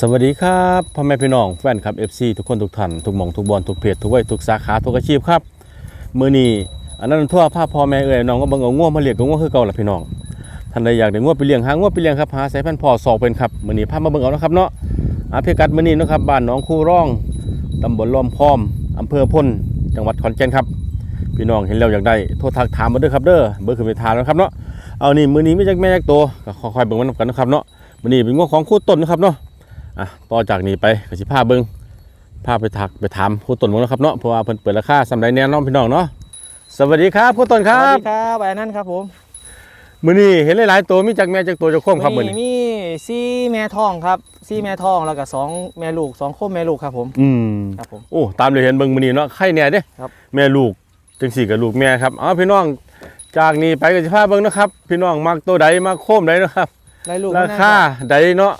สวัสดีครับพ่อแม่พี่น้องแฟนคลับ FC ทุกคนทุกท่านทุกหม่องทุกบอลทุกเพจทุกวัยทุกสาขาทุกอาชีพครับมือนี้อันนั้นทั่วภาพพ่อแม่เอ่ยน้องก็บิ่งเอาง่วมาเลี้ยงก็ง่วคือเก่าละพี่น้องท่านใดอยากได้ง่วไปเลี้ยงหาง่วไปเลี้ยงครับหาสายพันธุ์พ่อสอกเป็นครับมือนี้พามาเบิ่งเอานะครับเนาะอาพิกัดมือนี้นะครับบ้านหนองคู่ร่องตำบลล้อมพร้อมอำเภอพ้นจังหวัดขอนแก่นครับพี่น้องเห็นแล้วอยากได้โทรทักถามมาด้อครับเด้อเบอร์ขึ้นไปทานนะครับเนาะเอานี่มือนี้ไม่จักแม่จักโตก็คอยเบิ่งมันกันนะครับเนาะมือนี้เป็นง่วของคู่ต้นนะครับเนาะ อะต่อจากนี้ไปก็สิพาเบิ่งพาไปทักไปถามผู้ต้นเบิ่งเนาะครับเนาะเพราะว่าเพิ่นเปิดราคาสำใดแน่น้องพี่น้องเนาะสวัสดีครับผู้ต้นคสรัวัสบดีครับอันนั้นครับผมมื้อนี้เห็นหลายๆตัวมีจักแม่จักตัวจักโคมครับมื้อนี้มีซี่แม่ทองครับซี่แม่ทองแล้วก็สองแม่ลูกสองโคมแม่ลูกครับผมอืม ครับผม โอ้ตามเลยเห็นเบิ่งมื้อนี้เนาะไข่แน่เด้ครับ แม่ลูกจังสี่กับลูกแม่ครับเอาพี่น้องจากนี้ไปก็สิพาเบิ่งนะครับ พี่น้องมักตัวใดมักโคมใดเนาะครับ ได้ลูกราคาใดเนาะ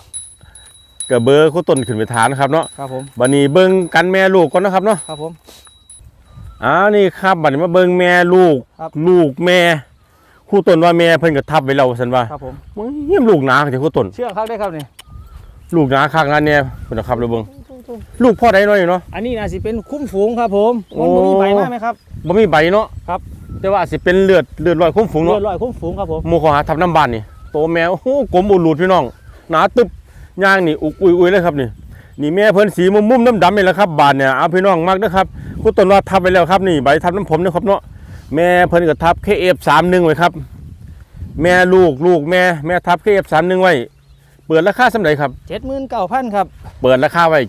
ก็เบอร์ผู้ต้นขึ้นไปทานนะครับเนาะครับผมบัดนี้เบิ่งกันแม่ลูกก่อนนะครับเนาะครับผมอ้าวนี่ครับบัดนี้มาเบิ่งแม่ลูกครับลูกแม่คู่ต้นว่าแม่เพิ่นก็ทับไว้แล้วซั่นว่าครับผมมันเยี่ยมลูกหนาจังคู่ต้นเชื่องครับได้ครับนี่ลูกหนาคักงานเนี่ยเพิ่นนะครับเด้อเบิ่งลูกพ่อใดน้อยอยู่เนาะอันนี้น่าสิเป็นคุ้มฝูงครับผมโอ้มันบ่มีใบมากไหมครับบ่มีใบเนาะครับแต่ว่าสิเป็นเลือดเลือดลอยคุ้มฝูงเลือเนาะดลอยคุ้มฝูงครับผมหมู่เขาหาทับน้ำบานนี่โตแมวโอ้โหกลมอุลูดพี่น้องหนาตึบ ย่างนี่อุกอุยอุยเลยครับนี่นี่แม่เพิ่นสีมุมมุมๆดำๆนี่แหละครับบานเนี่ยเอาพี่น้องมักนะครับคู่ต้นว่าทับไว้แล้วครับนี่ใบทับน้ำผมนะครับเนาะแม่เพิ่นก็ทับ KF31 ไว้ครับ แม่ลูกลูกแม่แม่ทับ KF31 ไว้เปิดราคาสำาไรครับเจ็ดหมื่นเก้าพันครับเปิดราคาไว้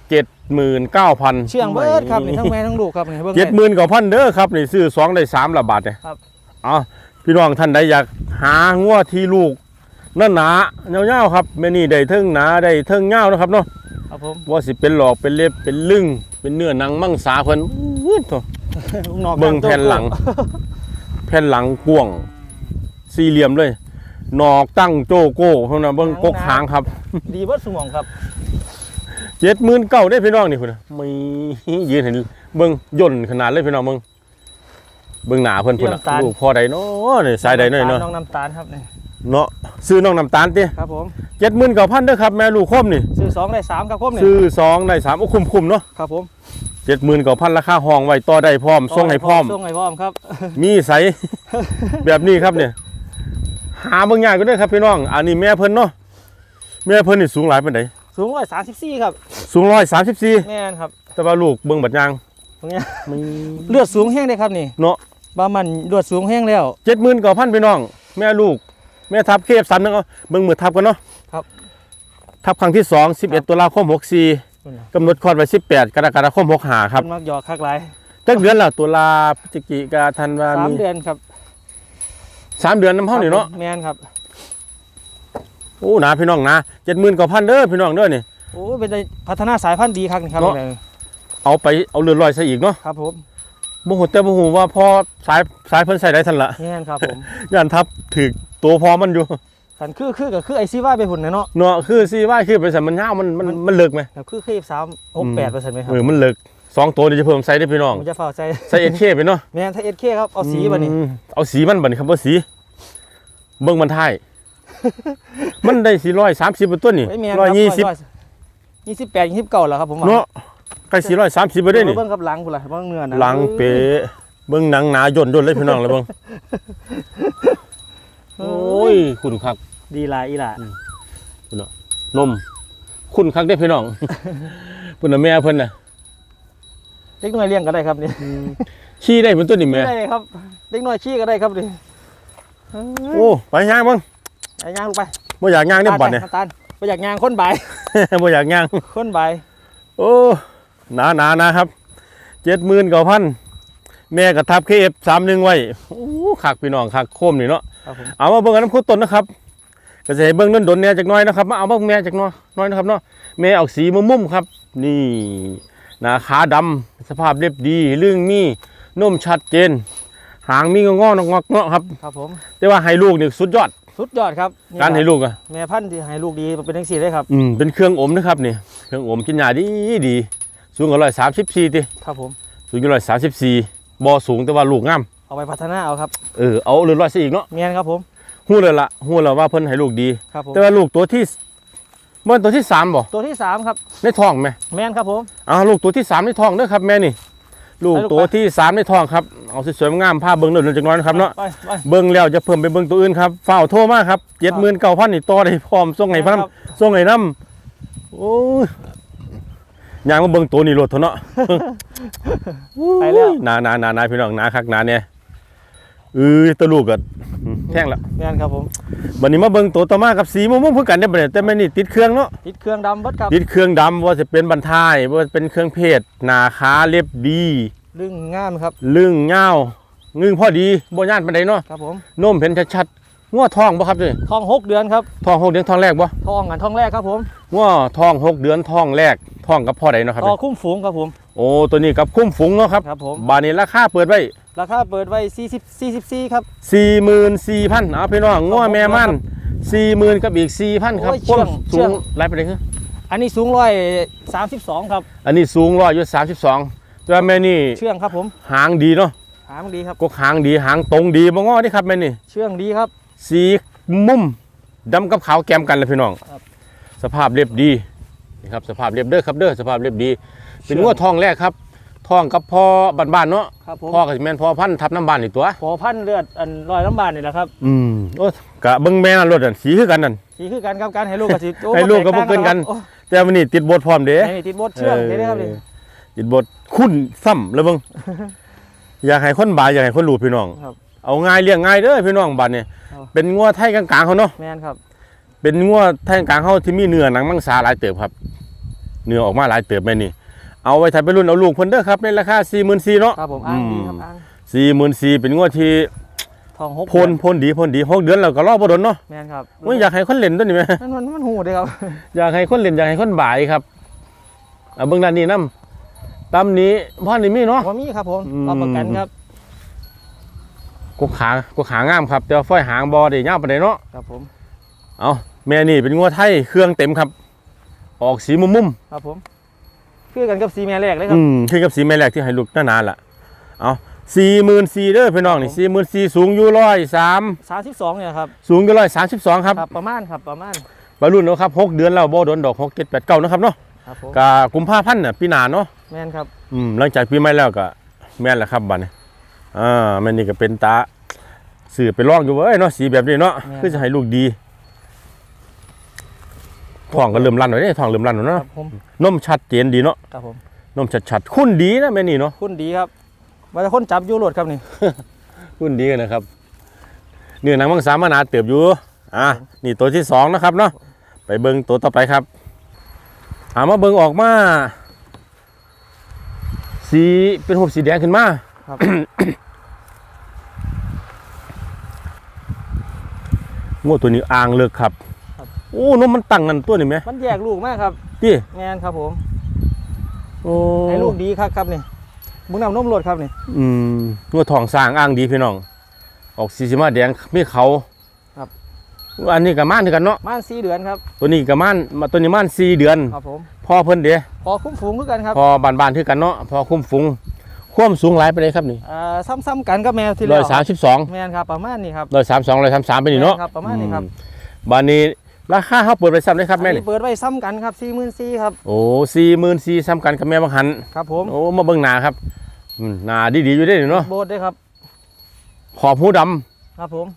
79,000เชื่องเบิดครับนี่ทั้งแม่ทั้งลูกครับนี่เบิ่งเจ็ดหมื่นกว่าพันเด้อครับนี่ซื้อสองได้สามละบาทเนี่ยครับเอาพี่น้องท่านใดอยากหางัวที่ลูก นั่นหนาเงาๆครับแม่นี่ได้เทิงหนาได้เทิงเงานะครับเนาะครับผมว่าสิเป็นหลอกเป็นเล็บเป็นลึงเป็นเนื้อหนังมังสาเพิ่นอื้อโถ่ลูกนอกเบิ่งแผ่นหลัง แผ่นหลังกว้างสี่เหลี่ยมเลยหนอกตั้งโจโก้เท่านั้นเบิ่งกกหางครับ ดีเบิดสมองครับเจ็ดหมื่นเก้าได้พี่น้องนี่คุณไม่ยืนเห็นเบิ่งย่นขนาดเลยพี่น้องเบิ่งเบิ่งหนาเพิ่นพุ่นน่ะลูกพ่อใดเนาะนี่สายใดเนาะนี่เนาะน้องน้ำตาลครับนี่ เนาะซื้อน้องน้ำตาลติครับผมเจ็ดหมื่นเก้าพันเด้อครับแม่ลูกคมนี่ซื้อสองได้สามครับผมนี่ซื้อสองได้สามโอ้คุ้มคุ้มๆเนาะครับผมเจ็ดหมื่นเก้าพันราคาห้องไว้ต่อได้พร้อมส่งให้พร้อมส่งให้พร้อมครับ มีใสแบบนี้ครับเนี่ยหาเบิ่งยากก็ได้อครับพี่น้อง อันนี้แม่เพิ่นเนาะแม่เพิ่นนี่สูงหลายปานใดสูงร้อยสามสิบสี่ครับ สูงร้อยสามสิบสี่แม่นครับ แต่ว่าลูกเบิ่งบัดยางตรงเนี้ยมันเลือดสูงแห้งเลยครับนี่เนาะบามันเลือดสูงแห้งแล้วเจ็ดหมื่นเก้าพันพี่น้อง แม่ลูก แม่ทับเคฟสันนึงเอาเบิ่งมือทับกันเนาะครับ ทับครั้งที่สองสิบเอ็ดตุลาคมหกสี่กำหนดคลอดไว้สิบแปดกรกฎาคมหกห้าครับเพิ่นมักหยอกคักหลายจักเดือนแล้วตุลาพฤศจิกาธันวาสามมีเดือนครับสามเดือนน้ำเฮานี่เนาะแม่นครับโอ้หนาพี่น้องนะเจ็ดหมื่นกว่าพันเด้อพี่น้องเด้อนี่โอ้ยเป็นได้พัฒนาสายพันธุ์ดีครับนี่ครับเนาะเอาไปเอาเรือนลอยซะอีกเนาะครับผม บ่ฮู้แต่บ่ฮู้ว่าพอสายสายเพิ่นใส่ได้ทันละแม่นครับผมย่านทับถึกตัวพอมันอยู่กันคือคือก็คือไอซีว่าไปหุ่นนะเนาะเนาะคือสิว่าคือไปสั่นมันยาวมันมันมันเลิกไหมแล้วคือเคสามหกแปดเปอร์เซ็นต์ไหมครัเอบอมันเลิกสองตัวนี่จะเพิ่มใส่ได้อพี่น้องผมจะเฝ้าใจใส่ SK ไปเนาะแม่นถ้าเอสเคครับเอาสีบ่นี่อืมเอาสีมันบัดนี้ครับบ่สี เบิ่งมันท้ายมันได้430เป็นต้นนี่ไอ้แม่นร้อยยี่สิบยี่สิบแปดยี่สิบเก้าแล้วครับผมว่เนาะ ใกล้430บ่ได้นี่เบิ่งกับหลังพุ่นล่ะเบิ่งเนื้อนะหลังเป๊ะเบิ่งหนังหนาย่นย่นเลยพี่น้องแล้วเบิ่งโอ้โอ้ยยคุณคักดีหลายอีหล่ะนม คุณคักได้อพี่น้องเพิ่นน่ะแม่เพิ่นน่ะเด็กน้อยเลี้ยงก็ได้ครับนี่ขี้ได้เป็นต้นนี่แม่ได้ครับเด็กน้อยขี้ก็ได้ครับนี่โอ้ไปย่างเบิ่งไอ้ย่างลูกไปบ่อยากย่างได้อบัดเนี่ยน้ำตาลไปอยากย่างคนใบายบ่อยากย่างคนใบายโอ้ หนาหนานะครับเจ็ดหมื่นกว่าพันแม่กระทับเคฟสามหนึ่งไว้โอ้คักพี่น้องคักโคมนี่เนาะครับผมเอามาเบิ่งกันน้ำคุดต้นนะครับก็จะให้เบิ่งดนดนๆเนี่ยจากหน้อยนะครับมาเอาเบิ่งแม่จากหน้อยน้อยนะครับเนาะแม่ออกสีมุมๆครับ นี่หน้าขาดำสภาพเรียบดีเรื่องมีนมชัดเจน หางมีงองๆงอกๆเนาะครับครับผมแต่ว่าให้ลูกนี่สุดยอดสุดยอดครับนี่การให้ลูกอะแม่พันธุ์ที่ให้ลูกดีเป็นทั้งสี่เลยครับอืมเป็นเครื่องอมนะครับนี่เครื่องอมกินยาดีดี สูงกว่าร้อยสามสิบสี่ติครับผมสูงอยู่ร้อยสามสิบสี่บ่สูงแต่ว่าลูกงามเอาไปพัฒนาเอาครับเออเอาเรือนร้อยซะอีกเนาะเมียนครับผมหู้เลยละหู้แล้วว่าเพิ่นให้ลูกดีครับผมแต่ว่าลูกตัวที่เมื่อตัวที่สามบ่ตัวที่สามครับในท้องไหมแมนครับผมอ้าวลูกตัวที่สามในท้องเด้อครับแม่นี่ลูกไปลูกตัวไปที่สามในท้องครับเอาสวยๆงามผ้าเบิ้งเดินจังน้อยนะครับเนาะไปไปเบิ้งแล้วจะเพิ่มไปเบิ้งตัวอื่นครับเฝ้าวโทรมาครับเจ็ดหมื่นเก้าพันนี่ต่อได้พร้อมส่งให้พันครับส่งให้น้ำโอ้ ยยางมาเบิ้งตัวนี่รถเถอะเนาะไปแล้วหนาหนาหนาหนาพี่น้องหนาคักหนาเนี่ยเออตะลูกก็อืมแท่งละแมนครับผมวันนี้มาเบิ่งตัวต่อมากับสีม่วงๆเพื่อกันได้บ่เนี่ยแต่ไม่นี่ติดเครื่องเนาะติดเครื่องดำเบัดครับติดเครื่องดำว่าจะเป็นบันทายว่าจะเป็นเครื่องเพศหนาขาเล็บดีลึงงามครับ ลึงเงาวงึงพอดีบ่ย่านปานใดเนาะครับผมนมเห็นชัดๆ งัวทองบ่ครับนี่ทองหกเดือนครับทองหกเดือนทองแรกบ่ทองกันทองแรกครับผมงัวทองหกเดือนทองแรกทองกับพ่อใดเนาะครับต่อนี่คุ้มฝูงครับผมโอ้ตัวนี้กับคุ้มฝูงเนาะครับครับผมบาดนี้ราคาเปิดไว้ราคาเปิดไว้40 44ครับ44,000เอาพี่น้องงัวแม่มัน40,000กับอีก4,000ครับโอ้ยเชื่องสูเชื่องงหลายปานใดคืออันนี้สูงร้อยสามสิบสองครับ อันนี้สูงร้อยอยู่สามสิบสองตัวแม่นี่ เชื่องครับผม หางดีเนาะ หามดีครับกกหางดี หางตรงดีบ่ง้อนี่ครับแม่นี่ เชื่องดีครับ สีมุมดำกับขาวแกมกันเลยพี่น้องครับสภาพเรียบดีนี่ครับสภาพเรียบเด้อครับเด้อสภาพเรียบดี เป็นงวดทองแรกครับทองกับพ่อบ้านๆเนาะครับผมพ่อกับแม่นพ่อพันธุ์ทับน้ำบ้านนี่ตัวพอพันเลือดอันลอยน้ำบานนี่แหละครับอืมโอ้กะเบิ่งแม่นั่นรถอันสีคือกันนั่นสีคือกันครับการให้ลูกกับสิโอ้ให้ลูกก็บ่เกินกันโอ้แต่วันนี้ติดบทพร้อมเด้นี่ติดบดเชื่องเด้ได้ครับนี่เออติดบทคุ้นซ้ำแล้วเบิ่งอยากให้คนบายอยากให้คนรู้พี่น้องครับ เอาง่ายเลี้ยงง่ายเด้อพี่น้องบัดนี้เอา เป็นงัวไทยกลางๆเขาเนาะแมนครับเป็นงัวไทยกลางๆเขาที่มีเนื้อหนังมังสาหลายเติบครับเนื้อออกมาหลายเติบแม่นี่เอาไว้ทำไปรุ่นเอาลูกเพิ่นเด้อครับในราคา44,000เนาะ ครับผมอ้างดีครับอ้าง44,000เป็นงัวที่ทองหกพ่นพ่นดีพ่นดีหกเดือนแล้วก็รอบ่โดนเนาะแมนครับโอ้ยอยากให้คนเล่นตัวนี้แหม มันมันมันหูเด้ครับ อยากให้คนเล่นอยากให้คนบ่ายครับเอาเบิ่งด้านนี้นํตามนี้พ่อนี่มีเนาะ ว่ามีครับผมอืม รับประกันครับ กกขากกขางามครับแต่ว่าฝ้อยหางบ่ได้ยาวปานใดเนาะครับผมเอาแม่นี่เป็นงัวไทยเครื่องเต็มครับ ออกสีมุมๆครับผมคือกันกับสีแม่แรกเลยครัอืบ มขึ้นกับสีแม่แรกที่ให้ลูกนานๆล่ะเอาสี่หมื่นสี่เด้อพี่น้องนี่สี่หมื่นสี่สูงอยู่ร้อยสามสามสิบสองเนี่ยครับสูงอยู่ร้อยสามสิบสองครับครับประมาณครับประมาณบรรลุนเนาะครับหกเดือนแล้วบ่โดนดอกหกเจ็ดแปดเก้านะครับเนาะครับผมกะกุมภาพันธ์น่ะปีหน้าเนาะ แมนครับ อืมหลังจากปีใหม่แล้วก็แม่นแหละครับบัดนี้ อ่าแม่นี่ก็เป็นตาสื่อไปลองอยู่เว้ยเนาะสีแบบนี้เนาะคือจะให้ลูกดีท้องก็เริ่มรันหน่อยเด้ท้องเริ่มรันหน่อยคเนาะรับผมนมชัดเจนดีเนาะครับผมนมชัดๆคุ้นดีนะแม่นี่เนาะคุณดีครับว่าจะคนจับอยูโรดครับนี่รุ่นดีกันนะครับเนื้อหนังมังสามานาเติบอยู่อะนี่ตัวที่สองนะครับเนาะไปเบิงตัวต่อไปครับถามว่าเบิงออกมาสีเป็นหุบสีแดงขึ้นมาครับ งวดตัวนี้อ่างเลิกครับ โอ้นมมันตั้งกันตัวนี่ไหมมันแยกลูกมากครับที่แมนครับผมโอ้ให้ลูกดีครับครับนี่มึงนำนมโรดครับนี่อืมงวดทองสร้างอ่างดีพี่น้อง ออกสีสีมาแดงมีเขาครับ อันนี้กับม่านคือกันเนาะม่านสี่เดือนครับตัวนี้กับม่านมาตัวนี้ม่านสี่เดือน ครับผม พ่อเพิ่นเด้พอคุ้มฝูงคือกันครับ พอบานบานๆคือกันเนาะพอคุ้มฟุง ความสูงหลายไปเลยครับนี่อ่าซ้ำๆกันกับแมวที่ร้แล้อยวสามสิบสองแมนครับประมาณนี้ครับร้อยสามสองร้อยสามสามไปนี่เนาะแม่นครับประมาณนี้ครับอืมบานนี้ราคาเขาเปิดไปซ้ำเลยครับแม่อันนี่นี้เปิดไว้ซ้ำกันครับสี่หมื่นสี่ครับโอ้สี่หมื่นสี่ซ้ำกันกับแม่บางหันครับผมโอ้มาเบิ่งหนาครับอืมหนาดีๆอยู่ได้อเนาะโบดด้วยครับ ขอบหูดำครับผม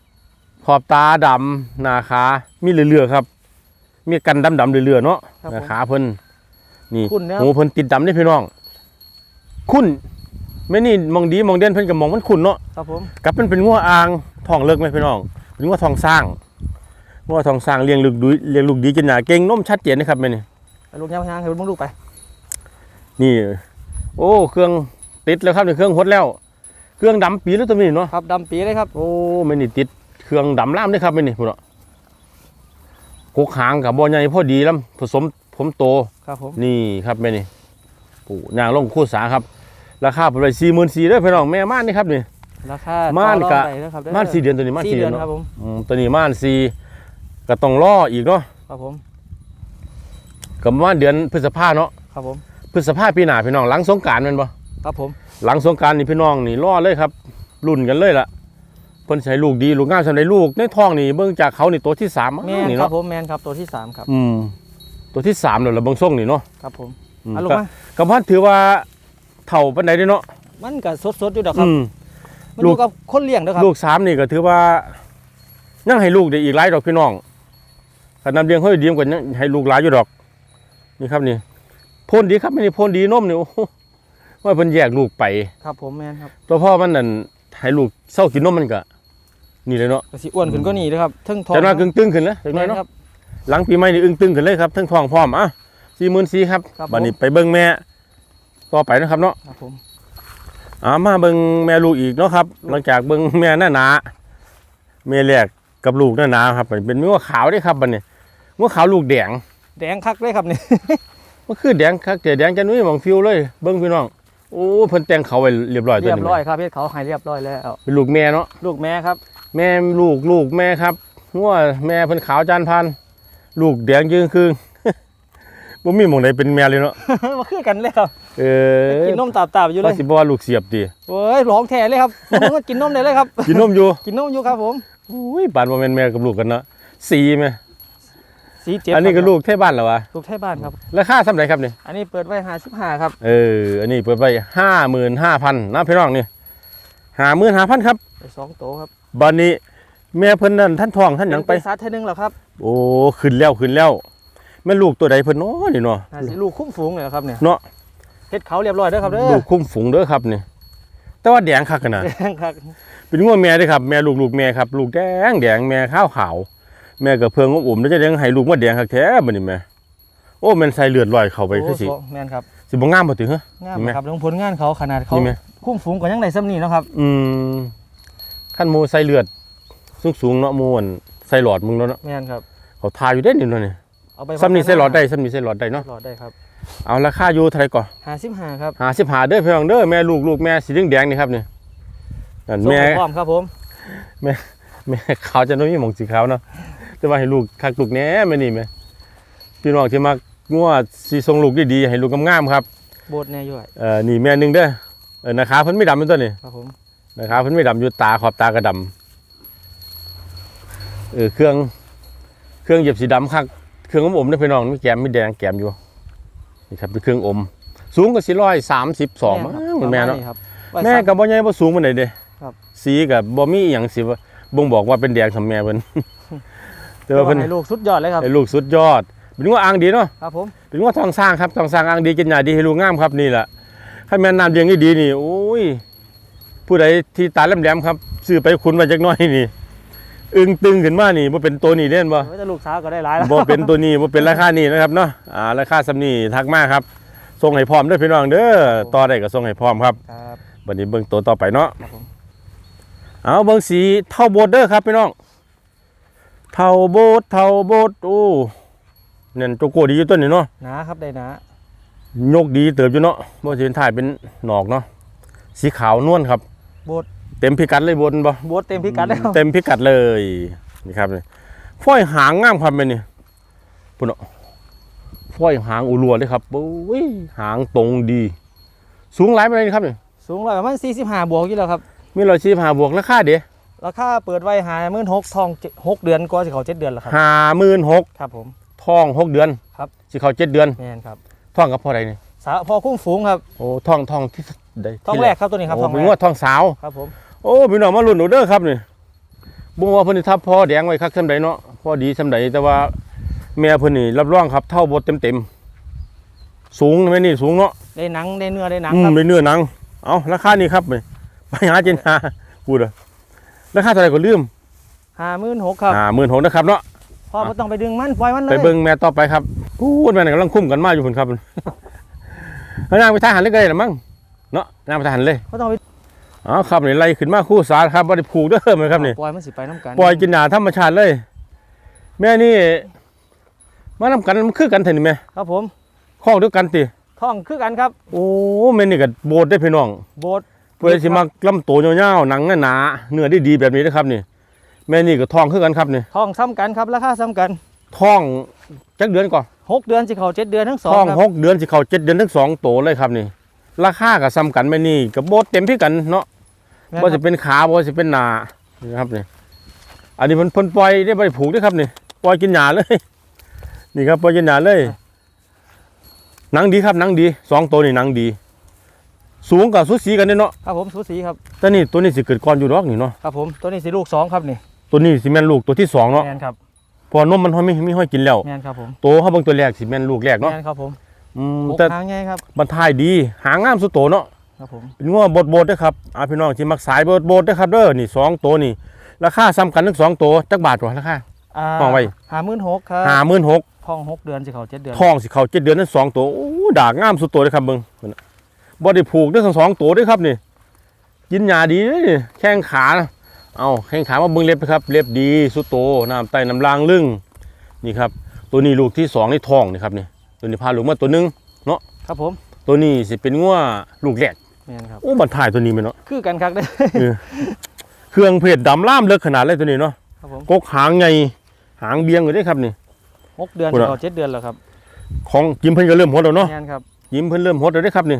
ขอบตาดำหนาขามีเรื่อยๆครับ มีกันดำๆเรื่อยๆเนาะครับหผน้ามขาเพิ่นนี่คุณแล้วหูเพิ่นติดดำนี่พี่น้อง คุณ แม่นี่มองดีมองเด่นเพิ่นก็มองมันคุณเนาะครับผมกลับมันเป็นงัวอ่างทองเลิกไหมพี่น้อง เป็นงัวทองสร้างงัวทองสร้างเลี้ยงลูกดีเลี้ยงลูกดีกินหนาเก่งนมชัดเจนนะครับแม่นี่ไปลูกยางๆให้มึงลูกไป นี่ โอ้เครื่องติดแล้วครับนี่เครื่องหดแล้ว เครื่องดำปีแล้วตัวนี้เนาะครับดำปีเลยครับโอ้แม่นี่ติดเครื่องดำล่ามด้วยครับแม่นี่พุ่นเนาะกกหางกับบ่อใหญ่พอดีแล้วผสมผมโตครับผมนี่ครับแม่นี่ปู่นางลงคู่สาครับ ราคาประมาณสี่หมื่นสี่เด้อพี่น้องแม่ม่านนี่ครับนี่ ราคาม่านต่อรองกะได้นะครับม่านสี่เดือนตัวนี้ม่านสี่สี่เดืเดืออนนครับเนาะผมอืมตัวนี้ม่านสี่ก็ต้องรออีกเนาะครับผมก็ประมาณเดือนพฤษภาเนาะครับผมพฤษภาปีหน้าพี่น้องหลังสงกรารแมันบ่ครับผมหลังสงกรารนี่พี่น้องนี่รอเลยครับรุ่นกันเลยล่ะเพิ่นสิใช้ลูกดีลูกงามสำหรับลูกในท้องนี่เบิ่งจากเขานี่ตัวที่สามมั้งแมนนี่ครับเนาะผมแมนครับตัวที่สามครับอืมตัวที่สามแล้วละเบางส่งนี่เนาะครับผมอืม เอาลงก็มากับพันถือว่า เท่าปานใดเด้เนาะมันก็สดๆอยู่ดอกครับ อืม มันลูอก ยู่กับคนเลี้ยงเด้อครับ ลูกสามนี่ก็ถือว่ายังให้ลูกได้อีกหลายดอกพี่น้องขนาดเลี้ยงเฮ้ยดีมกว่ายังให้ลูกหลายอยู่ดอก นี่ครับนี่พ่นดีครับไม่นี่พ่นดีนมนี่โอ้โหว่าเพิ่นแยกลูกไป ครับผมแม่นครับตัวพ่อมันนั่นให้ลูกเศร้ากินนมมันก็นี่เลยเนาะก็สิอ้วนขึ้นก็นี่เด้อครับเทั้งทองจะน้อยกึ่งตึงขึ้นแล้วจักหน้อยแม่นเนาะ ครับ หลังปีใหม่นี่อึ้งตึงขึ้นเลยครับทั้งทองพร้อมอะสี่หมื่นสี่ครับครับผม บัดนี้ไปเบิ่งแม่ ต่อไปนะครับเนาะครับผมอ่ามาเบิ่งแม่ลูกอีกเนาะครับ หลังจากเบิ่งแม่หน้าหนาแม่แรกกับลูกหน้าหนาครับเป็นงัวขาวเด้ครับบัดนี้งัวขาวลูกแดง แดงคักเลยครับนี่มันคือแดงคักแต่แดงจะนุ่ยหมองฟิวเลย เบิ่งพี่น้องโอ้เพิ่นแต่งเขาไว้เรียบร้อยตัวเรียบนี้ร้อยครับเพชรเขาให้เรียบร้อยแล้วเป็นลูกแม่เนาะลูกแม่ครับ แม่ลูกลูกแม่ครับงัวแม่เพิ่นขาวจานพันลูกแดงยืงคืงบ่มีหม่องใดเป็นแม่เลยเนาะมาคือกันเลยครับ เออกินนมตาบๆอยู่เลว่ายสิบ่ว่าลูกเสียบติโอ้ยร้องแท้เลยครับผมก็กินนมได้เลยครับ กินนมอยู่ กินนมอยู่ครับผมอุ้ยปานบ่แม่นแม่กับลูกกันเนาะสีแม่สีเจ็ดอันนี้ก็ลูกเทบ้านเหรอวะลูกไทยบ้านครับราคาส่ำไหนครับนี่อันนี้เปิดไว้ห้าสิบห้าครับเอออันนี้เปิดไปห้าหมื่นห้าพันนะพี่น้องนี่ห้าหมื่นห้าพันครับไปสองโตวครับบันนี้แม่เพิ่นนั่นท่านทองท่านหยังไปเป็นซัดเท่านึงแล้วครับ โอ้ขึ้นแล้วขึ้นแล้วแม่ลูกตัวใดเพิ่นเนาะนี่เนาะน่าสิลูกคุ้มฝูงเลยครับเนี่ยเนาะ เฮ็ดเขาเรียบร้อยเด้อครับเด้อลูกคุ้มฝูงเด้อครับนี่แต่ว่าแดงคักขนาดแดงครับเป็นงัวแม่เด้อครับแม่ลูกลูกแม่ครับลูกแดงแดงแม่ขาวขาวแม่กับเพิงอุ่มๆแล้วจะเลี้ยงให้ลูกมาแดงคักแท้บัดนี้แม่โอ้แม่นใส่เลือดลอยเข้าไปคือสิโอ้แม่นครับสิบ่งามบ่ติเหรองามนี่ไหมครับลงผลงานเขาขนาดเขานี่แม่คุ้มฝูงก็ยังได้ซ้ำนี่เนาะครับ อืมขั้นหมูใส่เลือดสูงสูงๆเนาะหมูอั่นใส่หลอดมึงเนาะแม่นครับเขาทาอยู่เด้นี่เนาะนี่เอาไปซ้ำนี่ใส่หลอดได้ซ้ำนี่ใส่หลอดได้เนาะหลอดได้ครับ เอาราคาอยู่เท่าไหร่ก่อนห้าสิบห้าครับหาสิบหาเด้อพี่น้องเด้อแม่ลูกลูกแม่สีแดงๆนี่ครับนี่นั่นส่งแม่ให้พร้อมครับผมแม่ขาวจะน้อยมีหมองสีขาวเนาะจะว่าให้ลูกคักลูกแหน่แม่นี่แม่พี่น้องที่มางัวสีทรงลูกดีๆให้ลูกงามๆครับโบดแน่อยู่ไอ้เอ่อนี่แม่หนึงเด้อเออนะคะเพิ่นไม่ดำเป็นตัวนี่ครับผมนะครับเพิ่นไม่ดำอยู่ตาขอบตากระดำเออเครื่อง เครื่องเหยียบสีดำคักเครื่องอมอมๆนะพี่น้องมีแกมมีแดงแกมอยู่ นี่ครับเป็นเครื่องอม สูงก็สี่ร้อยสามสิบสองมั้งแม่เนาะครับแม่กับบ่ใหญ่บ่สูงปานใดเด้ครับ สีกับบ่มีอหย่างสิว่าบ่งบอกว่าเป็นแดงสำแม่เพิ่นแต่ว่าเพิ่นให้ลูกสุดยอดเลยครับให้ลูกสุดยอด เป็นว่าอ่างดีเนาะครับผมเป็นว่าทองสร้างครับทองสร้างอ่างดีกินยาดีให้ลูกงามครับนี่แหละถ้าแม่นน้ำเลี้ยงดีๆนี่โอ้ยผู้ใดที่ตาแหลมๆครับซื้อไปคุณมาจักหน้อยนี่ อึ้งตึงขึ้นมานี่บ่เป็นตัวนี้เด่นบ่ไว้แต่ลูกสาวก็ได้หลายแล้วบ่เป็นตัวนี้บ่เป็นราคานี้นะครับเนาะอ่าราคาสำนี้ทักมาครับส่งให้พร้อมเด้อพี่น้องเด้อต่อได้ก็ส่งให้พร้อมครับครับบัดนี้เบิ่งตัวต่อไปเนาะครับผมเอาเบิ่งสีเท่าโบดเด้อครับพี่น้องเท่าโบดเท่าโบดโอ้เนี่ยโจโกดีอยู่ตัวนี้เนาะหนาครับได้หนายกดีเติบอยู่เนาะบ่สิเป็นถ่ายเป็นหนอกเนาะสีขาวนวลครับโบด เต็มพิกัดเลยบนบ่โบดเต็มพิกัดแล้วเต็มพิกัดเลยนี่ครับนี่ฝ้อยหางงามครับแม่นี่พุ่นเนาะฝ้อยหางอุลัวเลยครับโอ้ยหางตรงดี สูงหลายปานใดนี่ครับนี่สูงร้อยประมาณ45บวกอยู่แล้วครับ มีร้อยสี่ห้าบวกราคาเด้ราคาเปิดไว้หาหมื่นหกทองเจ็ดหกเดือนก็สิเขาเจ็ดเดือนแล้วครับห้าหมื่นหกครับผมท้องหกเดือนครับสิเขาเจ็ดเดือนแม่นครับท้องกับพ่อใดนี่สาวพอคุ้มฝูงครับโอ้ท้องท้องที่ใดทองแรกครับตัวนี้ครับโอ้ทองเป็นแรงวกดท้องสาวครับผม โอ้พี่น้องมาลุ้นเอาเด้อครับนี่บ่ว่าเพิ่นสิทับพ่อแดงไว้คักซำใดเนาะพ่อดีซำใดแต่ว่าแม่เพิ่นนี่รับรองครับเท่าบดเต็มๆสูงแม่นี่สูงเนาะได้หนังได้เนื้อได้หนังอืคมรับเป็นเนื้อหนัง เอาราคานี่ครับนี่ไปหาเจนหาพูดอะราคาเท่าไหร่ก็ลืมหาหมื่นหกครับอ่า16,000นะครับเนาะ พ่อไม่ต้องไปดึงมันปล่อยมันเลยไปเบิ่งแม่ต่อไปครับพูดแม่นกำลังคุ้มกันมาอยู่พุ่นครับเอานางไปทหารเลยก็ได้ละมั้งเนาะนางไปทหารเลย ไม่ต้องไป อ๋อครับนี่ไล่ขึ้นมาคู่สาครับบ่ได้ผูกเด้อเหมือนครับนี่ปล่อยมันสิไปน้ำกันปล่อยกินหญ้าธรรมชาติเลย แม่นี่มานำกันมันคือกันเถอะนี่แม่ครับผมคอกเดียวกันติท่องคือกันครับ โอ้แม่นี่ก็โบดได้อพี่น้อง โบดเพื่อสิมาลำโตยาวๆหนังหนาๆเนื้อดีๆแบบนี้นะครับนี่แม่นี่ก็ท้องคือกันครับนี่ท่องซ้ำกันครับราคาซ้ำกันท้องจักเดือนก่อนหกเดือนสิเขาเจ็ดเดือนทั้งสองท้องครับหกเดือนสิเข้าเจ็ดเดือนทั้งสองโตเลยครับนี่ราคาก็ซ้ำกันแม่นี่ก็โบดเต็มที่กันเนาะ แม่นบ่คสิรับเป็นขาบ่สิเป็นหนานี่ครับนี่อันนี้มันเพิ่นปล่อยได้บ่ได้ผูกเด้วยครับนี่ปล่อยกินหญ้าเลย นี่ครับปอยหนาเลยหนังดีครับหนังดีสองตัวนี่หนังดี สูงกับสุดสีกันเด้เนาะครับผมสูสีครับแต่นี่ตัวนี้สิเกิดก่อนอยู่ดอกนี่เนาะครับผมตัวนี้สิลูกสองครับนี่ตัวนี้สิแม่นลูกตัวที่สองเนาะแมนครับเพอนมมันห้อยไม่ไม่ห้อยกินแล้วแมนครับผมตัวเขาเบิ่งตัวแรกสิแม่นลูกแรกเนาะแมนครับผมอืมปกแต่หางไงครับบรรทายดีหางามสุดโตเนาะ ครับผมเป็นง้อบดบดๆเด้อครับอาพี่น้องที่มักสายบดบดๆเด้อครับเด้อนี่สองตัวนี่ราคาซ้ำกันทั้งสองตัวจักบาทวะราคาอ่าห้องไว้หาหมื่นหกครับห้าหมื่นหกท้องหกเดือนสิเขาเจ็ดเดือนทองสิเขาเจ็ดเดือนนั้นสองตัวโอ้ดากงามสุดตัวเลยครับเบิ่งนั่นน่ะบ่ได้ผูกได้ทั้งสองตัวเด้วยครับนี่กินหญ้าดีเด้อนี่แข้งขาเอาแข้งขามาเบิ่งเล็บนะครับ เล็บดีสุดโตน้ำไตน้ำลางลึงนี่ครับ ตัวนี้ลูกที่สองในท้องนี่ครับนี่ตัวนี้พาลูกมาตัวหนึงครับผม ตัวนี้สิเป็นงัวลูกแรก แมนครับโอ้บันถ่ายตัวนี้ไหมเนาะคือกันครับเด้อเครื่องเพชรดำล่ามเลิกขนาดเลยตัวนี้เนาะครับผมกกหางไงหางเบียงอยู่เด้ครับนี่หกเดือนพูดสิอะเขาเจ็ดเดือนแล้วครับ ของยิ้มเพิ่นก็เริ่มหดแล้วเนาะแมนครับยิ้มเพิ่นเริ่มหดแล้วเด้ครับนี่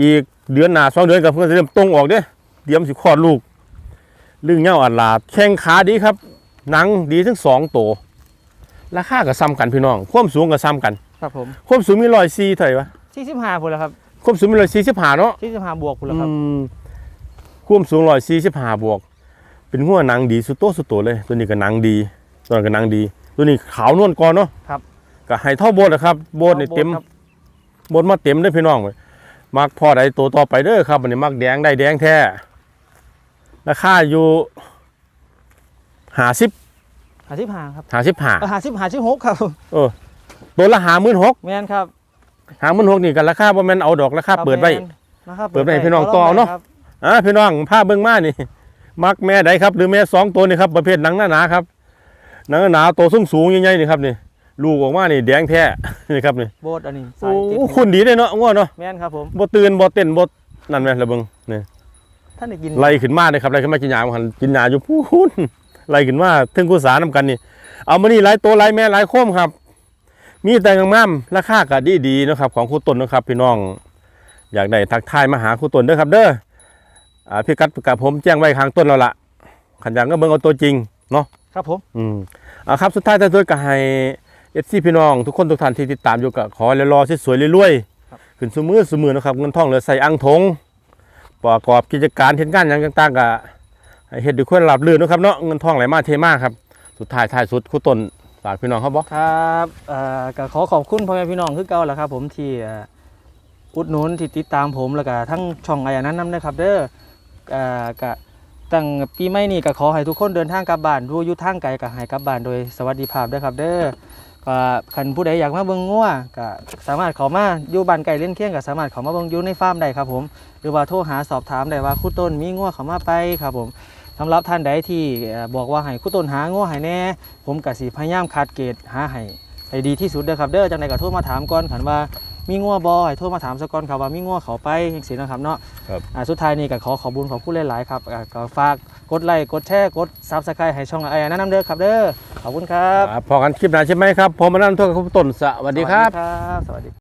อีกเดือนหน้าสองเดือนกับเพิ่นจะเริ่มตรงออกเด้เตรียมสิคลอดลูกลึงเหย้าอัดลาดแข้งขาดีครับ หนังดีทั้งสองตัวราคาก็ซ้ำกันพี่น้อง ความสูงก็ซ้ำกัน ครับผม ความสูงมีร้อยสี่เท่าไหร่วะสี่สิบห้าพุ่นแล้วครับ ความสูงมีร้อยสี่สิบห้าเนาะสี่สิบห้าบวกพุ่นแล้วครับ อืมความสูงร้อยสี่สิบห้าบวก เป็นหัวหนังดีสุดโตสุดโตเลย ตัวนี้ก็หนังดี ตัวนั้นก็หนังดี ตัวนี้ขาวนวลก่อนเนาะครับ ก็ให้เท่าโบดนะครับ โบดนี่เต็ม ครับโบดมาเต็มเด้อพี่น้องเว้ยมักพ่อใดตัวต่อไปเด้อครับอันนี้มักแดงได้แดงแท้ราคาอยู่หาสิบหาสิบห้าครับหาสิบห้าเออหาสิบหาสิบหกครับ ตัวละหาหมื่นหกแมนครับ หาหมื่นหกนี่กันราคาบ่แม่นเอาดอกราคาเปิดไว้แม่นนะครับเปิดไว้ให้พี่น้องต่อเอาเนาะ ครับอะพี่น้องภาพเบื้องมานี่ มักแม่ใดครับ หรือแม่สองตัวนี่ครับประเภทหนังหนาๆครับหนังหนาๆตัวสูงสูงๆใหญ่ๆนี่ครับนี่ลูกออกมานี่แดงแท้ นี่ครับนี่โบดอันนี้โอ้สายติดคุณดีเลยเนาะง้อเนาะแมนครับผมบ่ตื่นบ่เต้นบ่นั่นแม่นละเบิ่งนี่ท่านได้กินไล่ขึ้นมาเลยครับไล่ขึ้นมากินหญ้าบ่หันกินหญ้าอยู่พูนไล่ขึ้นมาถึงกูสานํกันนี่ เอามานี่หลายตัวหลายแม่หลายโคมครับ มีแต่งามๆราคาก็ดีๆเนาะครับของครูต้นเนาะครับ พี่น้อง อยากได้ทักทายมาหาครูต้นเด้อครับเด้ออ่าพี่กัดกับผมแจ้งไว้ข้างต้นแล้วล่ะขันอยากก็เบิ่งเอาตัวจริงเนาะครับผมอืมอ่าครับสุดท้ายแต่ตัวก็ให้เอฟซีพี่น้องทุกคนทุกท่านที่ติดตามอยู่ก็ขอให้รอๆสวยๆรวยๆขึ้นสมือสมือนะครับเงินทองเหลือใส่อังทงประกอบกิจการเห็นงานอย่างต่างๆก็ให้เฮ็ดด้วยความราบรื่นเนาะครับเนาะเงินทองไหลมาเทมาครับ สุดท้ายท้ายสุดครูต้นฝากพี่น้องครับบ่ครับเอ่อก็ขอขอบคุณพ่อแม่พี่น้องคือเก่าแหละครับ ผมที่อุดหนุนที่ติดตามผมแล้วก็ทั้งช่องไอ้อันนั้นนำนะครับ เด้อเอ่อก็ตั้งปีใหม่นี้ก็ขอให้ทุกคนเดินทางกลับบ้านรู้ยู่ทางไกลก็ให้กลับบ้านโดยสวัสดิภาพเด้อครับ เด้อก็คันผู้ใดอยากมาเบิ่งงัวก็สามารถเข้ามาอยู่บ้านไกลเล่นเคียงก็สามารถเข้ามาเบิ่งอยู่ในฟาร์มได้ครับผม หรือว่าโทรหาสอบถามได้ว่าคู่ต้นมีงัวเขามาไปครับผม สำหรับท่านใดที่เอ่อบอกว่าให้ครู่ต้นหางัวให้แน่ ผมก็สิพยายามคัดเกรดหาให้ให้ดีที่สุดเด้อครับเด้อจังไดก็โทรมาถามก่อนคันว่ามีงัวบ่ให้โทรมาถามซะก่อนครับว่ามีงัวเขาไปจังซี่นะครับเนาะครับอ่าสุดท้ายนี่ก็ขอขอบคุญขอบคุณหลายๆครับอ่าก็ฝากกดไลค์กดแชร์กด Subscribe ให้ช่องไอ้แนะนำเด้อครับเด้อขอบคุณครับครับพอกันคลิปหน้าใช่ไหมครับผมมานั่นทั่วครูต้นสวัสดีครับ สวัสดีครับสวัสดี